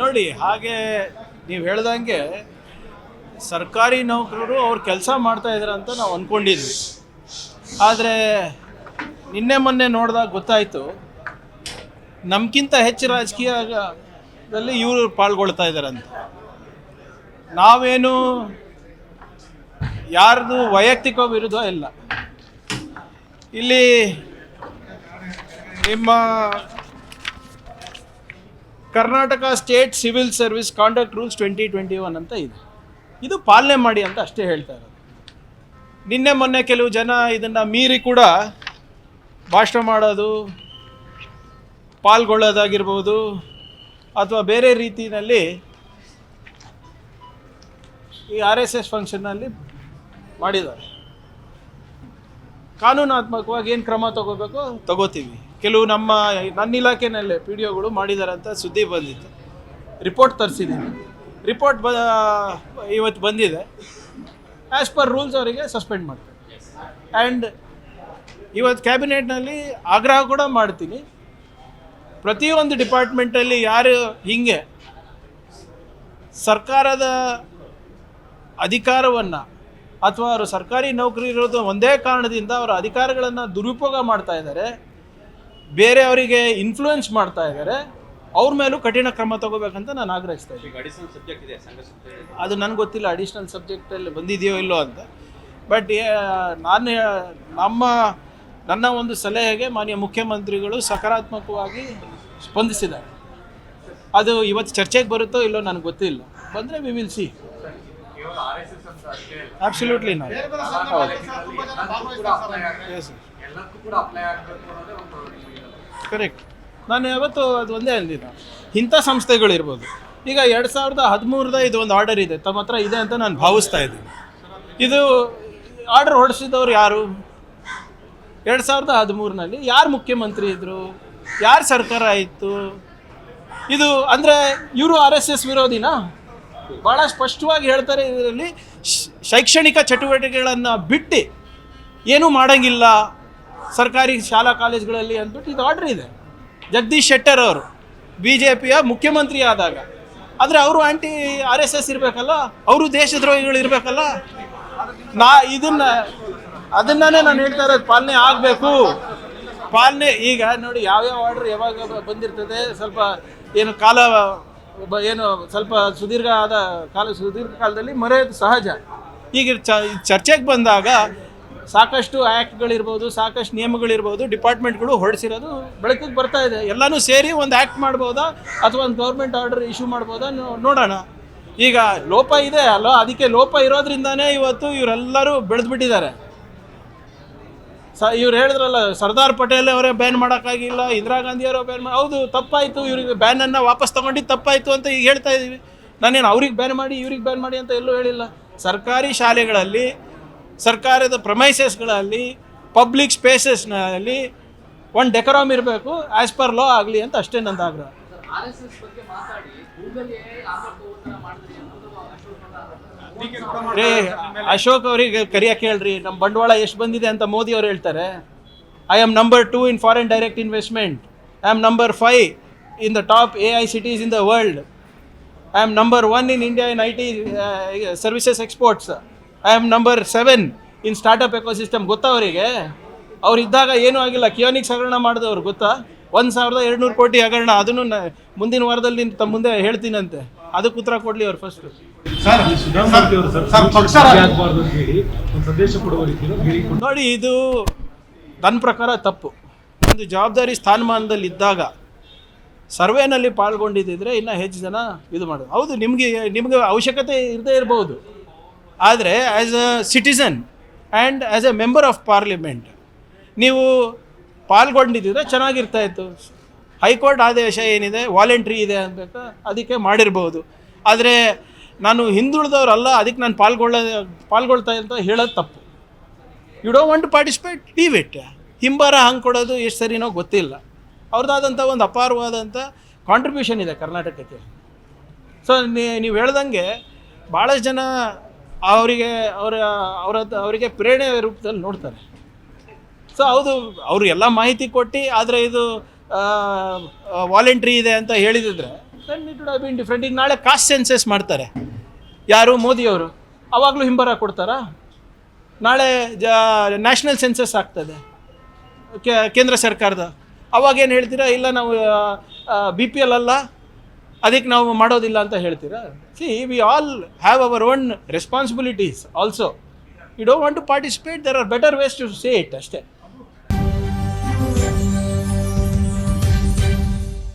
ನೋಡಿ, ಹಾಗೆ ನೀವು ಹೇಳ್ದಂಗೆ ಸರ್ಕಾರಿ ನೌಕರರು ಅವ್ರು ಕೆಲಸ ಮಾಡ್ತಾ ಇದ್ದಾರೆ ಅಂತ ನಾವು ಅಂದ್ಕೊಂಡಿದ್ವಿ ಆದರೆ ನಿನ್ನೆ ಮೊನ್ನೆ ನೋಡಿದಾಗ ಗೊತ್ತಾಯಿತು ನಮಗಿಂತ ಹೆಚ್ಚು ರಾಜಕೀಯದಲ್ಲಿ ಇವರು ಪಾಲ್ಗೊಳ್ತಾ ಇದ್ದಾರೆ ಅಂತ. ನಾವೇನು ಯಾರ್ದು ವೈಯಕ್ತಿಕ ವಿರುದ್ಧ ಇಲ್ಲ. ಇಲ್ಲಿ ನಿಮ್ಮ Karnataka state civil service conduct rules twenty twenty one ಅಂತ ಇದೆ. ಇದು ಪಾಲನೆ ಮಾಡಿ ಅಂತ ಅಷ್ಟೇ ಹೇಳ್ತಾ ಇರೋದು. ನಿನ್ನೆ ಮೊನ್ನೆ ಕೆಲವು ಜನ ಇದನ್ನು ಮೀರಿ ಕೂಡ ಭಾಷಣ ಮಾಡೋದು, ಪಾಲ್ಗೊಳ್ಳೋದಾಗಿರ್ಬೋದು ಅಥವಾ ಬೇರೆ ರೀತಿಯಲ್ಲಿ ಈ ಆರ್ ಎಸ್ ಎಸ್ ಫಂಕ್ಷನ್ನಲ್ಲಿ ಮಾಡಿದ್ದಾರೆ. ಕಾನೂನಾತ್ಮಕವಾಗಿ ಏನು ಕ್ರಮ ತಗೋಬೇಕು, ತಗೋತೀವಿ. ಕೆಲವು ನಮ್ಮ ನನ್ನ ಇಲಾಖೆನಲ್ಲೇ ಪಿ ಡಿ ಒಗಳು ಮಾಡಿದ್ದಾರೆ ಅಂತ ಸುದ್ದಿ ಬಂದಿತ್ತು. ರಿಪೋರ್ಟ್ ತರಿಸಿದ್ದೀನಿ. ರಿಪೋರ್ಟ್ ಬ ಇವತ್ತು ಬಂದಿದೆ. ಆ್ಯಸ್ ಪರ್ ರೂಲ್ಸ್ ಅವರಿಗೆ ಸಸ್ಪೆಂಡ್ ಮಾಡ್ತಾರೆ. ಆ್ಯಂಡ್ ಇವತ್ತು ಕ್ಯಾಬಿನೆಟ್ನಲ್ಲಿ ಆಗ್ರಹ ಕೂಡ ಮಾಡ್ತೀನಿ. ಪ್ರತಿಯೊಂದು ಡಿಪಾರ್ಟ್ಮೆಂಟಲ್ಲಿ ಯಾರು ಹಿಂಗೆ ಸರ್ಕಾರದ ಅಧಿಕಾರವನ್ನು ಅಥವಾ ಅವರು ಸರ್ಕಾರಿ ನೌಕರಿ ಇರೋದು ಒಂದೇ ಕಾರಣದಿಂದ ಅವರ ಅಧಿಕಾರಗಳನ್ನು ದುರುಪಯೋಗ ಮಾಡ್ತಾ ಇದ್ದಾರೆ. ಬೇರೆಯವರಿಗೆ ಇನ್ಫ್ಲೂಯೆನ್ಸ್ ಮಾಡ್ತಾ ಇದ್ದಾರೆ ಅವ್ರ ಮೇಲೂ ಕಠಿಣ ಕ್ರಮ ತಗೋಬೇಕಂತ ನಾನು ಆಗ್ರಹಿಸ್ತಾ ಇದ್ದೀನಿ. ಅದು ನನಗೆ ಗೊತ್ತಿಲ್ಲ ಅಡಿಷ್ನಲ್ ಸಬ್ಜೆಕ್ಟಲ್ಲಿ ಬಂದಿದೆಯೋ ಇಲ್ಲೋ ಅಂತ. ಬಟ್ ನಾನು ನಮ್ಮ ನನ್ನ ಒಂದು ಸಲಹೆಗೆ ಮಾನ್ಯ ಮುಖ್ಯಮಂತ್ರಿಗಳು ಸಕಾರಾತ್ಮಕವಾಗಿ ಸ್ಪಂದಿಸಿದ್ದಾರೆ. ಅದು ಇವತ್ತು ಚರ್ಚೆಗೆ ಬರುತ್ತೋ ಇಲ್ಲೋ ನನಗೆ ಗೊತ್ತಿಲ್ಲ. ಬಂದರೆ ವಿ ವಿಲ್ ಸಿ ಅಬ್ಸಲ್ಯೂಟ್ಲಿ ನಾವು ಎಲ್ಲಕ್ಕೂ ಕೂಡ ಅಪ್ಲೈ ಆಗಬೇಕು ಅನ್ನೋದೇ ಒಂದು ಕರೆಕ್ಟ್ ನಾನು ಯಾವತ್ತು ಅದು ಒಂದೇ ಅಂದಿದ್ದ. ಇಂಥ ಸಂಸ್ಥೆಗಳಿರ್ಬೋದು. ಈಗ ಎರಡು ಸಾವಿರದ ಹದಿಮೂರದ ಇದು ಒಂದು ಆರ್ಡರ್ ಇದೆ. ತಮ್ಮ ಹತ್ರ ಇದೆ ಅಂತ ನಾನು ಭಾವಿಸ್ತಾ ಇದ್ದೀನಿ. ಇದು ಆರ್ಡರ್ ಹೊಡೆಸಿದವ್ರು ಯಾರು? ಎರಡು ಸಾವಿರದ ಹದಿಮೂರಿನಲ್ಲಿ ಯಾರು ಮುಖ್ಯಮಂತ್ರಿ ಇದ್ದರು ಯಾರು ಸರ್ಕಾರ ಇತ್ತು? ಇದು ಅಂದರೆ ಇವರು ಆರ್ ಎಸ್ ಎಸ್ ವಿರೋಧಿನಾ? ಭಾಳ ಸ್ಪಷ್ಟವಾಗಿ ಹೇಳ್ತಾರೆ ಇದರಲ್ಲಿ ಶೈಕ್ಷಣಿಕ ಚಟುವಟಿಕೆಗಳನ್ನು ಬಿಟ್ಟು ಏನೂ ಮಾಡೋಂಗಿಲ್ಲ. ಸರ್ಕಾರಿ ಶಾಲಾ ಕಾಲೇಜುಗಳಲ್ಲಿ ಅಂದ್ಬಿಟ್ಟು ಇದು ಆರ್ಡ್ರ್ ಇದೆ. ಜಗದೀಶ್ ಶೆಟ್ಟರ್ ಅವರು ಬಿ ಜೆ ಪಿಯ ಮುಖ್ಯಮಂತ್ರಿ ಆದಾಗ. ಆದರೆ ಅವರು ಆಂಟಿ ಆರ್ ಎಸ್ ಎಸ್ ಇರಬೇಕಲ್ಲ, ಅವರು ದೇಶದ್ರೋಹಿಗಳು ಇರಬೇಕಲ್ಲ. ನಾ ಇದನ್ನ ಅದನ್ನೇ ನಾನು ಹೇಳ್ತಾ ಇರೋದು, ಪಾಲನೆ ಆಗಬೇಕು. ಪಾಲನೆ, ಈಗ ನೋಡಿ ಯಾವ್ಯಾವ ಆರ್ಡರ್ ಯಾವಾಗ ಬಂದಿರ್ತದೆ, ಸ್ವಲ್ಪ ಏನು ಕಾಲ ಏನು ಸ್ವಲ್ಪ ಸುದೀರ್ಘ ಆದ ಕಾಲ, ಸುದೀರ್ಘ ಕಾಲದಲ್ಲಿ ಮರೆಯೋದು ಸಹಜ. ಈಗ ಚರ್ಚೆಗೆ ಬಂದಾಗ ಸಾಕಷ್ಟು ಆ್ಯಕ್ಟ್ಗಳಿರ್ಬೋದು ಸಾಕಷ್ಟು ನಿಯಮಗಳಿರ್ಬೋದು, ಡಿಪಾರ್ಟ್ಮೆಂಟ್ಗಳು ಹೊಡೆಸಿರೋದು ಬೆಳಕಿಗೆ ಬರ್ತಾ ಇದೆ. ಎಲ್ಲನೂ ಸೇರಿ ಒಂದು ಆ್ಯಕ್ಟ್ ಮಾಡ್ಬೋದಾ ಅಥವಾ ಒಂದು ಗೌರ್ಮೆಂಟ್ ಆರ್ಡರ್ ಇಶ್ಯೂ ಮಾಡ್ಬೋದಾ ನೋಡೋಣ. ಈಗ ಲೋಪ ಇದೆ ಅಲ್ಲ? ಅದಕ್ಕೆ ಲೋಪ ಇರೋದ್ರಿಂದಾನೇ ಇವತ್ತು ಇವರೆಲ್ಲರೂ ಬೆಳೆದ್ಬಿಟ್ಟಿದ್ದಾರೆ. ಸ, ಇವ್ರು ಹೇಳಿದ್ರಲ್ಲ, ಸರ್ದಾರ್ ಪಟೇಲ್ ಅವರೇ ಬ್ಯಾನ್ ಮಾಡೋಕ್ಕಾಗಿಲ್ಲ, ಇಂದಿರಾ ಗಾಂಧಿ ಬ್ಯಾನ್ ಮಾಡಿ ಹೌದು, ತಪ್ಪಾಯಿತು, ಇವ್ರಿಗೆ ಬ್ಯಾನನ್ನು ವಾಪಸ್ ತೊಗೊಂಡು ತಪ್ಪಾಯಿತು ಅಂತ ಈಗ ಹೇಳ್ತಾ ಇದ್ದೀವಿ ನಾನೇನು ಅವ್ರಿಗೆ ಬ್ಯಾನ್ ಮಾಡಿ, ಇವ್ರಿಗೆ ಬ್ಯಾನ್ ಮಾಡಿ ಅಂತ ಎಲ್ಲೂ ಹೇಳಿಲ್ಲ. ಸರ್ಕಾರಿ ಶಾಲೆಗಳಲ್ಲಿ ಸರ್ಕಾರದ ಪ್ರಮೈಸಸ್ಗಳಲ್ಲಿ ಪಬ್ಲಿಕ್ ಸ್ಪೇಸಸ್ನಲ್ಲಿ ಒಂದು ಡೆಕೋರಾಮ್ ಇರಬೇಕು ಆ್ಯಸ್ ಪರ್ ಲಾ ಆಗಲಿ ಅಂತ ಅಷ್ಟೇ ನಂದು ಆಗ್ರಹ. ರೇ ಅಶೋಕ್ ಅವರಿಗೆ ಕರಿಯಕ್ಕೆ ಹೇಳ್ರಿ ನಮ್ಮ ಬಂಡವಾಳ ಎಷ್ಟು ಬಂದಿದೆ ಅಂತ ಮೋದಿ ಅವ್ರು ಹೇಳ್ತಾರೆ. I am number two in foreign direct investment I am number five in the top A I cities in the world I am number one in India in I T services exports I am number seven in startup ecosystem ಗೊತ್ತಾ ಅವರಿಗೆ? ಅವ್ರು ಇದ್ದಾಗ ಏನೂ ಆಗಿಲ್ಲ. ಕಿಯೋನಿಕ್ಸ್ ಹಗರಣ ಮಾಡಿದವ್ರು ಗೊತ್ತಾ? ಒಂದು ಸಾವಿರದ ಎರಡುನೂರು ಕೋಟಿ ಹಗರಣ. ಅದನ್ನು ನ- ಮುಂದಿನ ವಾರದಲ್ಲಿ ತಮ್ಮ ಮುಂದೆ ಹೇಳ್ತೀನಂತೆ. ಅದಕ್ಕೆ ಉತ್ತರ ಕೊಡಲಿ ಅವ್ರು ಫಸ್ಟ್ ಸಿದ್ದರಾಮಯ್ಯ ಅವರು ಸರ್ ಆಗಬಾರ್ದು ಅಂತ ಹೇಳಿ ಒಂದು ಸಂದೇಶ ಕೊಡುವ ರೀತಿಯಲ್ಲಿ ಹೇಳಿ ನೋಡಿ ಇದು ನನ್ನ ಪ್ರಕಾರ ತಪ್ಪು. ಒಂದು ಜವಾಬ್ದಾರಿ ಸ್ಥಾನಮಾನದಲ್ಲಿ ಇದ್ದಾಗ ಸರ್ವೇನಲ್ಲಿ ಪಾಲ್ಗೊಂಡಿದ್ದಿದ್ರೆ ಇನ್ನೂ ಹೆಚ್ಚು ಜನ ಇದು ಮಾಡೋದು. ಹೌದು ನಿಮಗೆ ನಿಮಗೆ ಅವಶ್ಯಕತೆ ಇರದೇ ಇರ್ಬೋದು. ಆದರೆ as a citizen and as a member of parliament ನೀವು ಪಾಲ್ಗೊಂಡಿದ್ದರೆ? ಚೆನ್ನಾಗಿರ್ತಾ ಇತ್ತು. ಹೈಕೋರ್ಟ್ ಆದೇಶ ಏನಿದೆ? ವಾಲಂಟ್ರಿ ಇದೆ ಅನ್ಬೇಕು ಅದಕ್ಕೆ ಮಾಡಿರ್ಬೋದು. ಆದರೆ ನಾನು ಹಿಂದುಳಿದವರಲ್ಲ, ಅದಕ್ಕೆ ನಾನು ಪಾಲ್ಗೊಳ್ಳ, ಪಾಲ್ಗೊಳ್ತಾ ಅಂತ ಹೇಳೋದು ತಪ್ಪು. You don't want to participate leave it ಹಿಂಬಾರ ಹಂಗೆ ಕೊಡೋದು ಎಷ್ಟು ಸರಿನೋ ಗೊತ್ತಿಲ್ಲ. ಅವ್ರದ್ದಾದಂಥ ಒಂದು ಅಪಾರವಾದಂಥ ಕಾಂಟ್ರಿಬ್ಯೂಷನ್ ಇದೆ ಕರ್ನಾಟಕಕ್ಕೆ. ಸೊ ನೀವು ಹೇಳ್ದಂಗೆ ಭಾಳಷ್ಟು ಜನ ಅವರಿಗೆ ಅವರ ಅವರ, ಅವರಿಗೆ ಪ್ರೇರಣೆ ರೂಪದಲ್ಲಿ ನೋಡ್ತಾರೆ. ಸೊ ಹೌದು, ಅವರು ಎಲ್ಲ ಮಾಹಿತಿ ಕೊಟ್ಟು, ಆದರೆ ಇದು ವಾಲಂಟ್ರಿ ಇದೆ ಅಂತ ಹೇಳಿದಿದ್ರೆ then it would been different ಈಗ ನಾಳೆ ಕಾಸ್ಟ್ ಸೆನ್ಸಸ್ ಮಾಡ್ತಾರೆ. ಯಾರು? ಮೋದಿಯವರು ಅವಾಗಲೂ ಹಿಂಬರ ಕೊಡ್ತಾರಾ? ನಾಳೆ ಜ ನ್ಯಾಷನಲ್ ಸೆನ್ಸಸ್ ಆಗ್ತದೆ. ಕೇಂದ್ರ ಸರ್ಕಾರದ. ಅವಾಗೇನು ಹೇಳ್ತೀರಾ? ಇಲ್ಲ ನಾವು ಬಿ ಪಿ ಎಲ್ ಅಲ್ಲ. ಅದಕ್ಕೆ ನಾವು ಮಾಡೋದಿಲ್ಲ ಅಂತ ಹೇಳ್ತೀರಾ? See we all have our own responsibilities also you don't want to participate there are better ways to say it ಅಷ್ಟೇ.